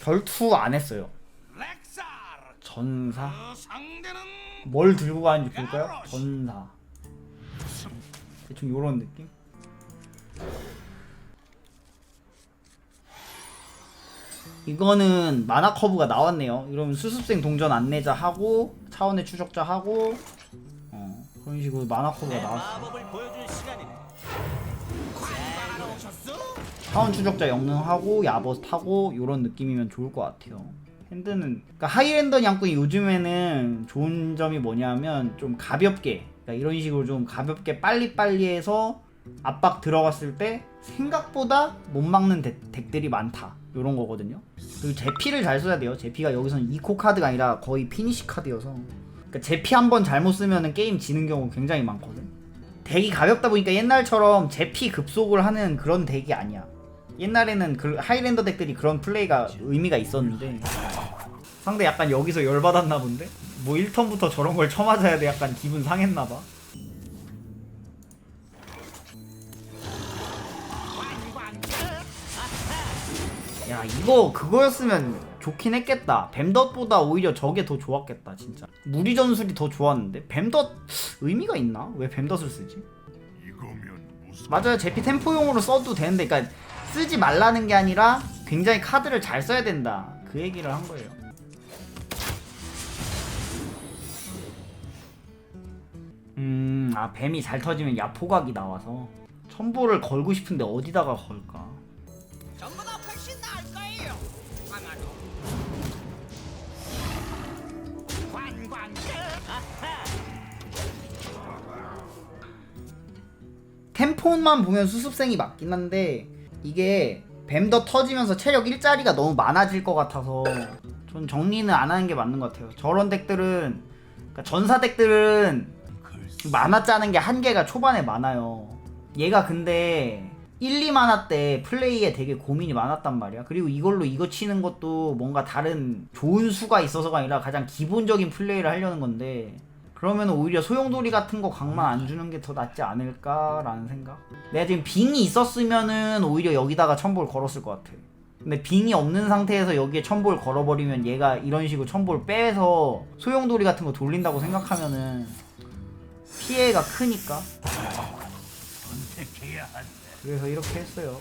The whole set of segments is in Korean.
결투 안 했어요. 전사. 그뭘 들고 가는지 볼까요? 전사. 대충 요런 느낌? 이거는 만화 커브가 나왔네요. 이러면 수습생 동전 안내자 하고 차원의 추적자 하고 어, 그런 식으로 만화 커브가 나왔어. 차원 추적자 영능하고 야버스 타고 요런 느낌이면 좋을 것 같아요. 핸드는 그러니까 하이랜더 양꾼이 요즘에는 좋은 점이 뭐냐면 좀 가볍게 그러니까 이런 식으로 좀 가볍게 빨리빨리 해서 압박 들어갔을 때 생각보다 못 막는 덱, 덱들이 많다 요런 거거든요. 그리고 제피를 잘 써야 돼요. 제피가 여기서는 이코 카드가 아니라 거의 피니시 카드여서 그러니까 제피 한 번 잘못 쓰면 게임 지는 경우 굉장히 많거든. 덱이 가볍다 보니까 옛날처럼 제피 급속을 하는 그런 덱이 아니야. 옛날에는 그 하이랜더 덱들이 그런 플레이가 의미가 있었는데 상대 약간 여기서 열받았나 본데? 뭐 1턴부터 저런 걸 쳐맞아야 돼 약간 기분 상했나 봐. 야 이거 그거였으면 좋긴 했겠다 뱀덧보다 오히려 저게 더 좋았겠다 진짜 무리 전술이 더 좋았는데 뱀덧 의미가 있나? 왜 뱀덧을 쓰지? 이거면 맞아요. 제피 템포용으로 써도 되는데 그러니까 쓰지 말라는 게 아니라 굉장히 카드를 잘 써야 된다. 그 얘기를 한 거예요. 음 아 뱀이 잘 터지면 야포각이 나와서. 첨보를 걸고 싶은데 어디다가 걸까 템폰만 보면 수습생이 맞긴 한데 이게 뱀더 터지면서 체력 일자리가 너무 많아질 것 같아서 전 정리는 안 하는 게 맞는 것 같아요. 저런 덱들은 그러니까 전사 덱들은 만화 짜는 게 한계가 초반에 많아요. 얘가 근데 1, 2만화 때 플레이에 되게 고민이 많았단 말이야. 그리고 이걸로 이거 치는 것도 뭔가 다른 좋은 수가 있어서가 아니라 가장 기본적인 플레이를 하려는 건데 그러면 오히려 소용돌이 같은 거 강만 안 주는 게 더 낫지 않을까라는 생각? 내가 지금 빙이 있었으면은 오히려 여기다가 첨보를 걸었을 것 같아. 근데 빙이 없는 상태에서 여기에 첨보를 걸어버리면 얘가 이런 식으로 첨보를 빼서 소용돌이 같은 거 돌린다고 생각하면은 피해가 크니까. 그래서 이렇게 했어요.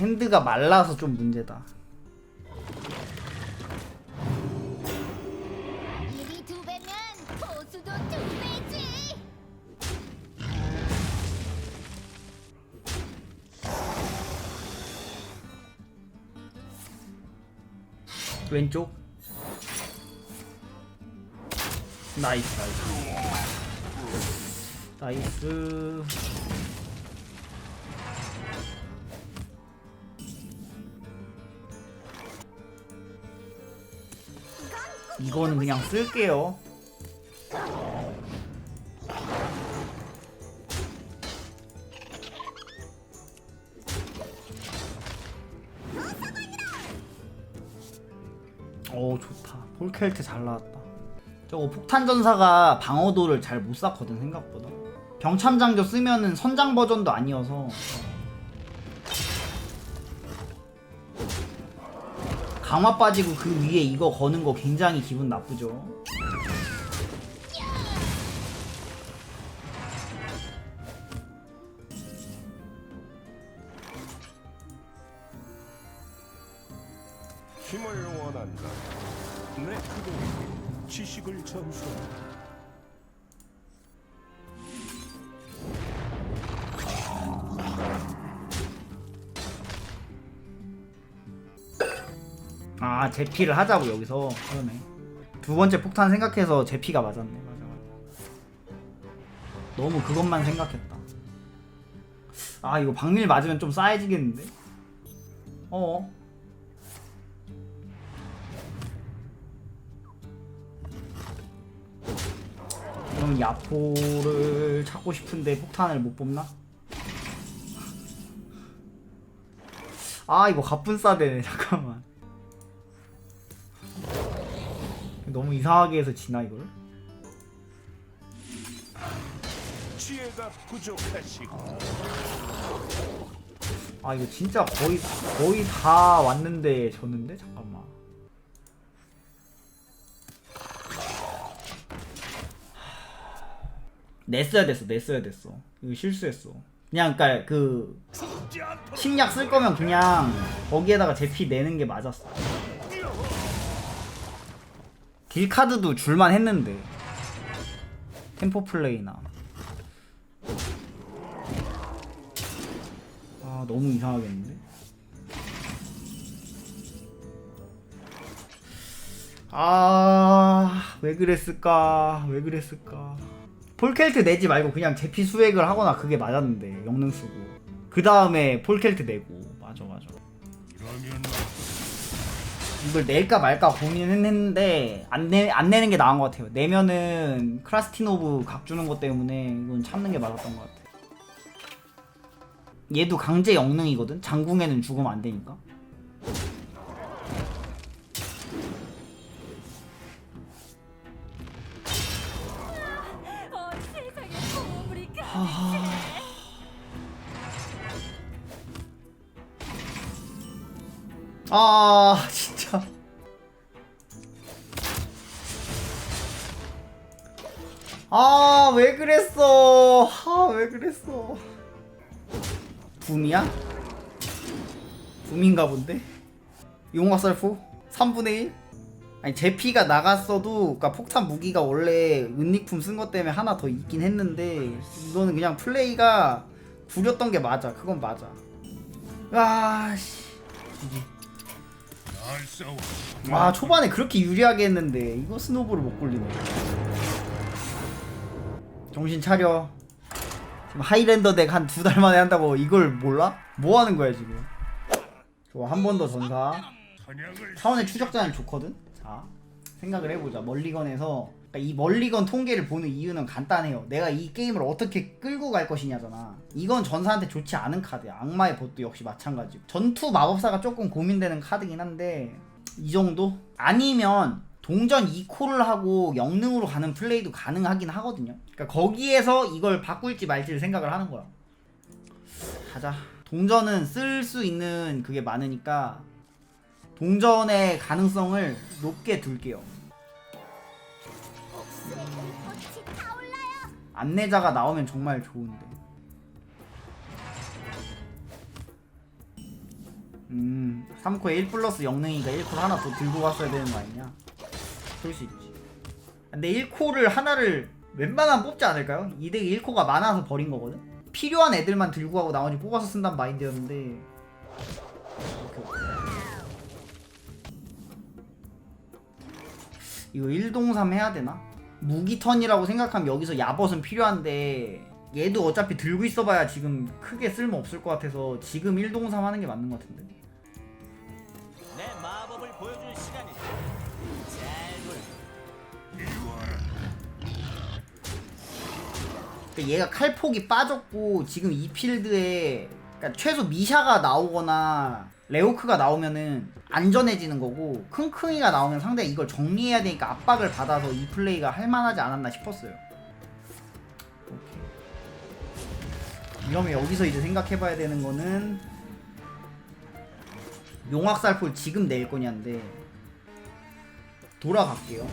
핸드가 말라서 좀 문제다. 일이 두 배면 보수도 두 배지. 왼쪽. 나이스 나이스. 나이스. 이거는 그냥 쓸게요. 오 좋다. 폴켈트 잘 나왔다. 저거 폭탄 전사가 방어도를 잘 못 쌓거든 생각보다. 병참장교 쓰면은 선장 버전도 아니어서. 강화 빠지고 그 위에 이거 거는 거 굉장히 기분 나쁘죠. 힘을 원한다. 내 그대에게 지식을 전수한다. 아 제피를 하자고 여기서 그러네. 두 번째 폭탄 생각해서 제피가 맞았네. 맞아 맞아. 너무 그것만 생각했다. 아 이거 박밀 맞으면 좀 싸해지겠는데? 어? 그러면 그냥 야포를 찾고 싶은데 폭탄을 못 뽑나? 아 이거 갑분싸되네 잠깐만 너무 이상하게 해서 지나 이걸? 지혜가 부족하시고. 아 이거 진짜 거의 거의 다 왔는데 졌는데? 잠깐만. 냈어야 됐어 냈어야 됐어. 이거 실수했어. 그냥 그니까 그 침략 쓸 거면 그냥 거기에다가 제피 내는 게 맞았어 딜카드도 줄만 했는데. 템포 플레이나. 아 너무 이상하겠는데? 아 왜 그랬을까? 왜 그랬을까? 폴켈트 내지 말고 그냥 제피 수액을 하거나 그게 맞았는데 영능 쓰고. 그 다음에 폴켈트 내고. 맞아 맞아 이걸 낼까 말까 고민했는데 안, 내, 안 내는 게 나은 것 같아요. 내면은 크라스티노브 각 주는 것 때문에 이건 참는 게 맞았던 것 같아 얘도 강제 영능이거든? 장궁에는 죽으면 안 되니까. 어, 아 진짜 아 왜 그랬어 아 왜 그랬어 붐이야? 붐인가 본데? 용화살포? 3분의 1? 아니 제피가 나갔어도 그니까 폭탄 무기가 원래 은닉품 쓴 것 때문에 하나 더 있긴 했는데 이거는 그냥 플레이가 구렸던 게 맞아 그건 맞아 아씨 날 싸워. 와 초반에 그렇게 유리하게 했는데 이거 스노우볼을 못 굴리네. 정신 차려. 지금 하이랜더 덱 한 두 달 만에 한다고 이걸 몰라? 뭐 하는 거야 지금? 좋아 한 번 더 전사. 차원의 추적자는 좋거든? 자 생각을 해보자. 멀리건에서 그러니까 이 멀리건 통계를 보는 이유는 간단해요. 내가 이 게임을 어떻게 끌고 갈 것이냐잖아. 이건 전사한테 좋지 않은 카드야. 악마의 벗도 역시 마찬가지고. 전투 마법사가 조금 고민되는 카드긴 한데 이 정도? 아니면 동전 2코를 하고 영능으로 가는 플레이도 가능하긴 하거든요. 그러니까 거기에서 이걸 바꿀지 말지를 생각을 하는 거야. 가자. 동전은 쓸 수 있는 그게 많으니까 동전의 가능성을 높게 둘게요 안내자가 나오면 정말 좋은데. 음, 3코에 1 플러스 영능이가 1코 하나 더 들고 갔어야 되는 거 아니냐? 그럴 수 있지. 근데 1코를 하나를 웬만하면 뽑지 않을까요? 이 덱이 1코가 많아서 버린 거거든? 필요한 애들만 들고 가고 나머지 뽑아서 쓴단 마인드였는데. 이거 1동삼 해야 되나? 무기 턴이라고 생각하면 여기서 야벗은 필요한데 얘도 어차피 들고 있어봐야 지금 크게 쓸모 없을 것 같아서 지금 1동삼 하는 게 맞는 것 같은데 내 마법을 보여줄 시간이다. 잘 와라. 근데 얘가 칼폭이 빠졌고 지금 이 필드에 그러니까 최소 미샤가 나오거나 레오크가 나오면은 안전해지는 거고 킁킁이가 나오면 상대가 이걸 정리해야 되니까 압박을 받아서 이 플레이가 할만하지 않았나 싶었어요 오케이. 이러면 여기서 이제 생각해봐야 되는 거는 용악살포를 지금 낼 거냐인데 돌아갈게요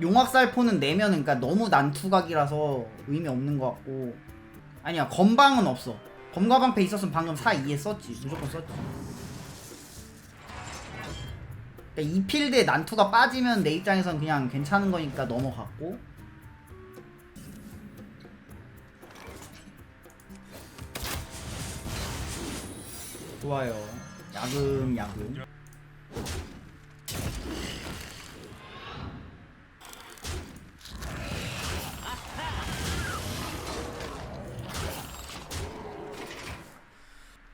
용악살포는 내면은 그러니까 너무 난투각이라서 의미 없는 것 같고. 아니야 건방은 없어. 검가방패 있었으면 방금 4 2에 썼지. 무조건 썼지. 그러니까 이 필드에 난투가 빠지면 내 입장에선 그냥 괜찮은 거니까 넘어갔고. 좋아요. 야금 야금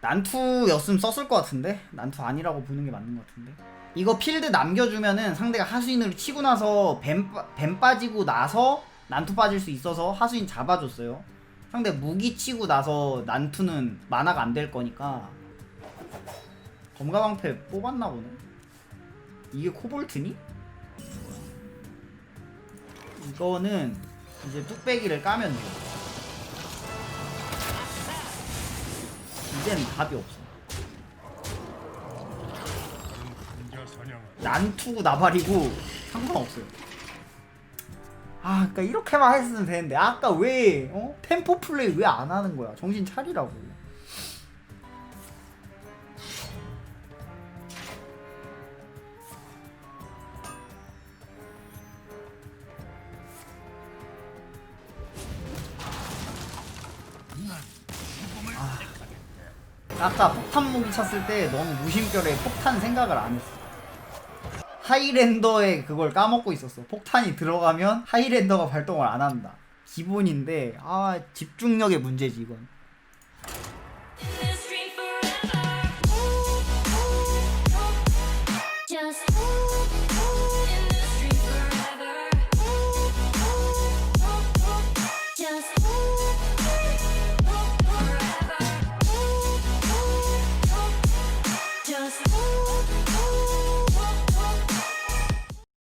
난투였으면 썼을 것 같은데? 난투 아니라고 보는 게 맞는 것 같은데? 이거 필드 남겨주면은 상대가 하수인으로 치고 나서 뱀, 빠- 뱀 빠지고 나서 난투 빠질 수 있어서 하수인 잡아줬어요. 상대 무기 치고 나서 난투는 만화가 안 될 거니까. 검가방패 뽑았나 보네. 이게 코볼트니? 이거는 이제 뚝배기를 까면 돼요 이젠 답이 없어. 난투고 나발이고 상관없어요. 아, 그러니까 이렇게만 했으면 되는데 아까 왜 어? 템포 플레이 왜 안 하는 거야? 정신 차리라고. 아까 폭탄 무기 쳤을 때 너무 무심결에 폭탄 생각을 안 했어. 하이랜더에 그걸 까먹고 있었어. 폭탄이 들어가면 하이랜더가 발동을 안 한다. 기본인데 아 집중력의 문제지 이건.